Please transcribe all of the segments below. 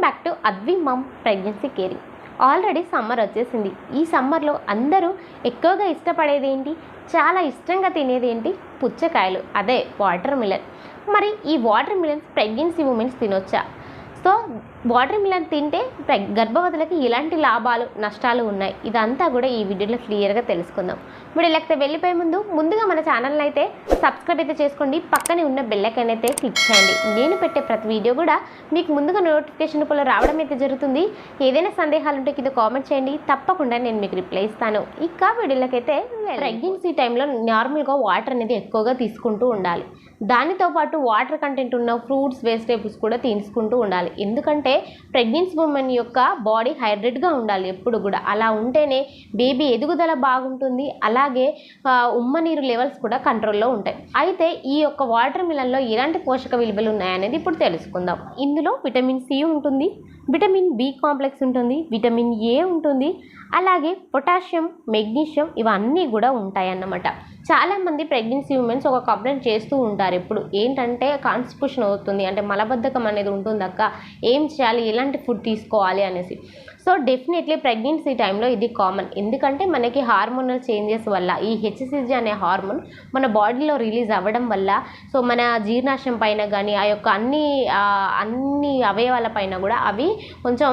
Welcome back to Advi mom pregnancy caring already summer వచ్చేసింది. ఈ సమ్మర్లో అందరూ ఎక్కువగా ఇష్టపడేది ఏంటి? చాలా ఇష్టంగా తినేది ఏంటి? పుచ్చకాయలు. అదే వాటర్ మిలన్ మరి ఈ వాటర్ మిలన్స్ ప్రెగ్నెన్సీ ఉమెన్స్ తినొచ్చా? సో వాటర్ మిలన్ తింటే గర్భవతులకి ఎలాంటి లాభాలు నష్టాలు ఉన్నాయి. ఇదంతా కూడా ఈ వీడియోలో క్లియర్గా తెలుసుకుందాం. వీడియోలకి వెళ్ళిపోయే ముందు ముందుగా మన ఛానల్ని అయితే సబ్స్క్రైబ్ అయితే చేసుకోండి. పక్కనే ఉన్న బెల్లైకన్ అయితే క్లిక్ చేయండి. నేను పెట్టే ప్రతి వీడియో కూడా మీకు ముందుగా నోటిఫికేషన్ రూపంలో రావడం అయితే జరుగుతుంది. ఏదైనా సందేహాలు ఉంటే కింద కామెంట్ చేయండి. తప్పకుండా నేను మీకు రిప్లై ఇస్తాను. ఇక వీడియోలకైతే ప్రెగ్నెన్సీ టైంలో నార్మల్గా వాటర్ అనేది ఎక్కువగా తీసుకుంటూ ఉండాలి. దానితో పాటు వాటర్ కంటెంట్ ఉన్న ఫ్రూట్స్ వెజిటేబుల్స్ కూడా తీసుకుంటూ ఉండాలి. ఎందుకంటే ప్రెగ్నెన్సీ ఉమెన్ యొక్క బాడీ హైడ్రేట్గా ఉండాలి ఎప్పుడు కూడా. అలా ఉంటేనే బేబీ ఎదుగుదల బాగుంటుంది అలాగే ఉమ్మ నీరు లెవెల్స్ కూడా కంట్రోల్లో ఉంటాయి. అయితే ఈ యొక్క వాటర్ మిలన్లో ఎలాంటి పోషక విలువలు ఉన్నాయనేది ఇప్పుడు తెలుసుకుందాం. ఇందులో విటమిన్ సి ఉంటుంది విటమిన్ బి కాంప్లెక్స్ ఉంటుంది విటమిన్ ఏ ఉంటుంది అలాగే పొటాషియం మెగ్నీషియం ఇవన్నీ కూడా ఉంటాయి అన్నమాట చాలామంది ప్రెగ్నెన్సీ ఉమెన్స్ ఒక కంప్లైంట్ చేస్తూ ఉంటారు. ఇప్పుడు ఏంటంటే కాన్స్టిట్యూషన్ అవుతుంది. అంటే మలబద్ధకం అనేది ఉంటుంది అక్క ఏం చేయాలి? ఎలాంటి ఫుడ్ తీసుకోవాలి అనేసి. సో డెఫినెట్లీ ప్రెగ్నెన్సీ టైంలో ఇది కామన్ ఎందుకంటే మనకి హార్మోనల్ చేంజెస్ వల్ల ఈ హెచ్సిజి అనే హార్మోన్ మన బాడీలో రిలీజ్ అవ్వడం వల్ల సో మన జీర్ణాశయం పైన కానీ ఆ యొక్క అన్ని అన్ని అవయవాల పైన కూడా అవి కొంచెం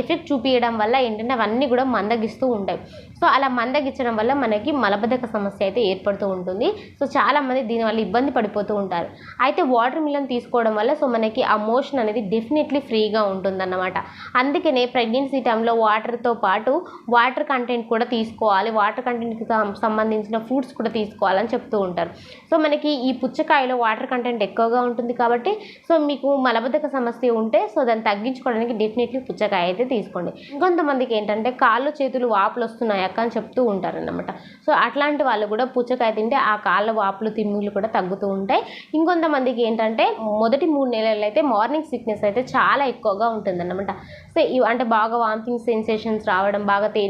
ఎఫెక్ట్ చూపించడం వల్ల ఏంటంటే అవన్నీ కూడా మందగిస్తూ ఉంటాయి. సో అలా మందగించడం వల్ల మనకి మలబద్ధక సమస్య అయితే ఏర్పడుతూ ఉంటుంది. సో చాలామంది దీనివల్ల ఇబ్బంది పడిపోతూ ఉంటారు. అయితే వాటర్ మిలన్ తీసుకోవడం వల్ల సో మనకి ఆ మోషన్ అనేది డెఫినెట్లీ ఫ్రీగా ఉంటుందన్నమాట. అందుకనే ప్రెగ్నెన్సీ టైంలో వాటర్తో పాటు వాటర్ కంటెంట్ కూడా తీసుకోవాలి. వాటర్ కంటెంట్కి సంబంధించిన ఫ్రూట్స్ కూడా తీసుకోవాలని చెప్తూ ఉంటారు. సో మనకి ఈ పుచ్చకాయలో వాటర్ కంటెంట్ ఎక్కువగా ఉంటుంది కాబట్టి సో మీకు మలబద్ధక సమస్య ఉంటే సో దాన్ని తగ్గించుకోవడానికి డెఫినెట్లీ పుచ్చకాయ అయితే తీసుకోండి. ఇంకొంతమందికి ఏంటంటే కాళ్ళు చేతులు వాపులు వస్తున్నాయి అక్క అని చెప్తూ ఉంటారనమాట సో అట్లాంటి వాళ్ళు కూడా పుచ్చకాయ తింటే ఆ కాళ్ళ వాపులు తిమ్మిళ్ళు కూడా తగ్గుతూ ఉంటాయి. ఇంకొంతమందికి ఏంటంటే మొదటి మూడు నెలలు అయితే మార్నింగ్ సిక్నెస్ అయితే చాలా ఎక్కువగా ఉంటుందన్నమాట. సో అంటే బాగా వామిటింగ్ సెన్సేషన్స్ రావడం బాగా తే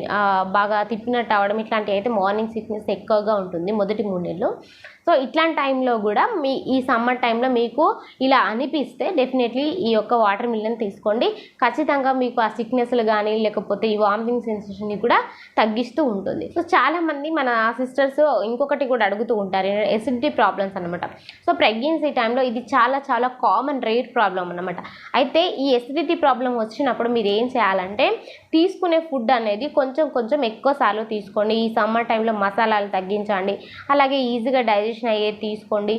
బాగా తిప్పినట్టు అవ్వడం ఇట్లాంటివి అయితే మార్నింగ్ సిక్నెస్ ఎక్కువగా ఉంటుంది మొదటి మూడు నెలలు. సో ఇట్లాంటి టైంలో కూడా మీ ఈ సమ్మర్ టైంలో మీకు ఇలా అనిపిస్తే డెఫినెట్లీ ఈ యొక్క వాటర్ మిల్లన్ తీసుకోండి. ఖచ్చితంగా మీకు ఆ సిక్నెస్లు కానీ లేకపోతే ఈ వామిటింగ్ సెన్సేషన్ని కూడా తగ్గిస్తూ ఉంటుంది. సో చాలామంది మన సిస్టర్స్ ఇంకొకటి కూడా అడుగుతూ ఉంటారు ఎసిడిటీ ప్రాబ్లమ్స్ అనమాట సో ప్రెగ్నెన్సీ టైంలో ఇది చాలా చాలా కామన్ రేట్ ప్రాబ్లం అనమాట అయితే ఈ ఎసిడిటీ ప్రాబ్లం వచ్చినప్పుడు మీరు ఏం చేయాలంటే తీసుకునే ఫుడ్ అనేది కొంచెం కొంచెం ఎక్కువ సార్లు తీసుకోండి. ఈ సమ్మర్ టైంలో మసాలాలు తగ్గించండి. అలాగే ఈజీగా డైజెషన్ అయ్యేది తీసుకోండి.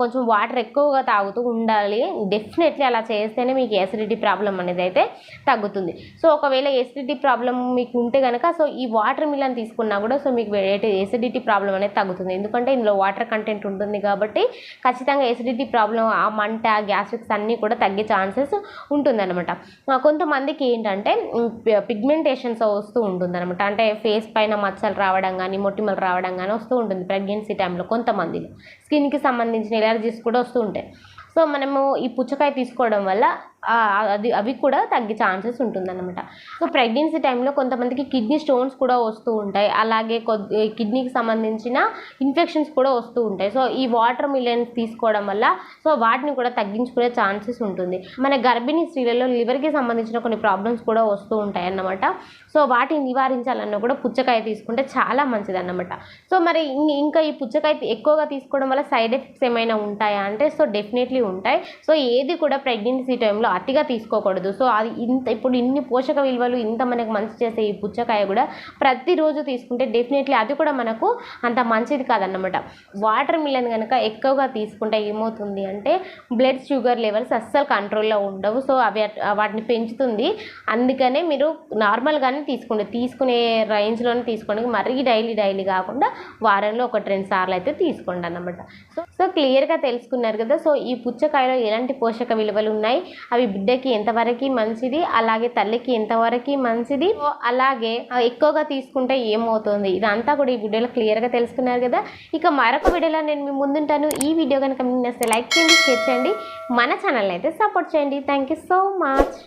కొంచెం వాటర్ ఎక్కువగా తాగుతూ ఉండాలి. డెఫినెట్లీ అలా చేస్తేనే మీకు ఎసిడిటీ ప్రాబ్లం అనేది అయితే తగ్గుతుంది. సో ఒకవేళ ఎసిడిటీ ప్రాబ్లం మీకు ఉంటే కనుక సో ఈ వాటర్ మిలన్ తీసుకున్నా కూడా సో మీకు ఎసిడిటీ ప్రాబ్లం అనేది తగ్గుతుంది. ఎందుకంటే ఇందులో వాటర్ కంటెంట్ ఉంటుంది కాబట్టి ఖచ్చితంగా ఎసిడిటీ ప్రాబ్లం ఆ మంట గ్యాస్ట్రిక్స్ అన్నీ కూడా తగ్గే ఛాన్సెస్ ఉంటుందన్నమాట. కొంతమందికి ఏంటంటే పిగ్మెంటేషన్స్ వస్తూ ఉంటుందన్నమాట. అంటే ఫేస్ పైన మచ్చలు రావడం కానీ మొటిమలు రావడం కానీ వస్తూ ఉంటుంది ప్రెగ్నెన్సీ టైంలో కొంతమందిలో. స్కిన్కి సంబంధించిన ఎలర్జీస్ కూడా వస్తూ ఉంటాయి. సో మనము ఈ పుచ్చకాయ తీసుకోవడం వల్ల అది అవి కూడా తగ్గే ఛాన్సెస్ ఉంటుందన్నమాట. సో ప్రెగ్నెన్సీ టైంలో కొంతమందికి కిడ్నీ స్టోన్స్ కూడా వస్తూ ఉంటాయి. అలాగే కొద్ది కిడ్నీకి సంబంధించిన ఇన్ఫెక్షన్స్ కూడా వస్తూ ఉంటాయి. సో ఈ వాటర్ మిలన్స్ తీసుకోవడం వల్ల సో వాటిని కూడా తగ్గించుకునే ఛాన్సెస్ ఉంటుంది. మన గర్భిణీ స్త్రీలలో లివర్కి సంబంధించిన కొన్ని ప్రాబ్లమ్స్ కూడా వస్తూ ఉంటాయి అన్నమాట సో వాటిని నివారించాలన్నా కూడా పుచ్చకాయ తీసుకుంటే చాలా మంచిది అన్నమాట సో మరి ఇం- ఇంకా ఈ పుచ్చకాయ ఎక్కువగా తీసుకోవడం వల్ల సైడ్ ఎఫెక్ట్స్ ఏమైనా ఉంటాయా అంటే సో డెఫినెట్లీ ఉంటాయి. సో ఏది కూడా ప్రెగ్నెన్సీ టైంలో అతిగా తీసుకోకూడదు. సో అది ఇంత ఇప్పుడు ఇన్ని పోషక విలువలు ఇంత మనకు మంచి చేసే ఈ పుచ్చకాయ కూడా ప్రతిరోజు తీసుకుంటే డెఫినెట్లీ అది కూడా మనకు అంత మంచిది కాదన్నమాట. వాటర్ మిలన్ కనుక ఎక్కువగా తీసుకుంటే ఏమవుతుంది అంటే బ్లడ్ షుగర్ లెవెల్స్ అస్సలు కంట్రోల్లో ఉండవు. సో అవి అట్- వాటిని పెంచుతుంది. అందుకనే మీరు నార్మల్గానే తీసుకోండి. తీసుకునే రేంజ్లోనే తీసుకోండి. మరీ డైలీ డైలీ కాకుండా వారంలో ఒకటి రెండు సార్లు అయితే తీసుకోండి అన్నమాట. సో సో క్లియర్గా తెలుసుకున్నారు కదా. సో ఈ పుచ్చకాయలో ఎలాంటి పోషక విలువలు ఉన్నాయి? అవి బిడ్డకి ఎంతవరకు మంచిది? అలాగే తల్లికి ఎంతవరకు మంచిది? అలాగే ఎక్కువగా తీసుకుంటే ఏమవుతుంది? ఇదంతా కూడా ఈ వీడియోలో క్లియర్గా తెలుసుకున్నారు కదా? ఇక మరొక వీడియోలో నేను మీ ముందుంటాను. ఈ వీడియో కనుక మీకు నచ్చితే లైక్ చేయండి షేర్ చేయండి. మన ఛానల్ని అయితే సపోర్ట్ చేయండి. Thank you so much.